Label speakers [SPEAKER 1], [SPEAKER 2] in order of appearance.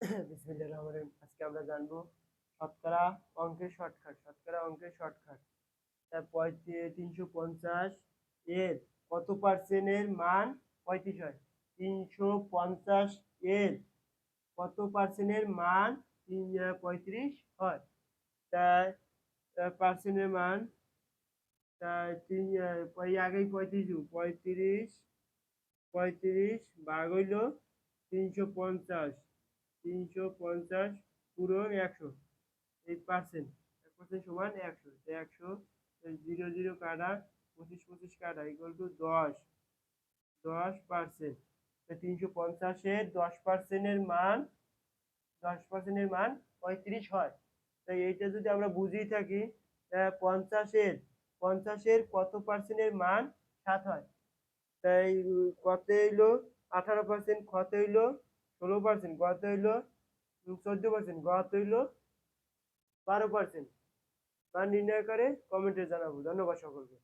[SPEAKER 1] বিসমিল্লাহির রহমানির আজকে আমরা জানব শতকরা অঙ্কের শর্টকাট, শতকরা অঙ্কের শর্টকাট। তার তিনশো পঞ্চাশ এর কত পার্সেন্টের মান পঁয়ত্রিশ হয়? তিনশো পঞ্চাশ এর কত পার্সেন্টের মান তিন পঁয়ত্রিশ হয়? তাই পার্সেন্টের মান তাই তিন আগেই পঁয়ত্রিশ পঁয়ত্রিশ পঁয়ত্রিশ ভাগ হইল তিনশো পঞ্চাশ। তিনশো পঞ্চাশ পূরণ একশো। এই পার্সেন্ট এক পার্সেন্ট সমান একশো। একশো জিরো জিরো কাটা, পঁচিশ পঁচিশ কাটা ইকুয়াল টু দশ। দশ পার্সেন্ট তিনশো পঞ্চাশের দশ পার্সেন্টের মান, দশ পার্সেন্টের মান পঁয়ত্রিশ হয়। তাই এইটা যদি আমরা বুঝিয়ে থাকি পঞ্চাশের পঞ্চাশের কত পার্সেন্টের মান সাত হয়? তাই কত হইল? আঠারো পার্সেন্ট কত হইল? ষোলো পার্সেন্ট কত হইল চোদ্দ পার্সেন্ট কত হইল বারো পার্সেন্ট মান নির্ণয় করে কমেন্টে জানাব। ধন্যবাদ সকলকে।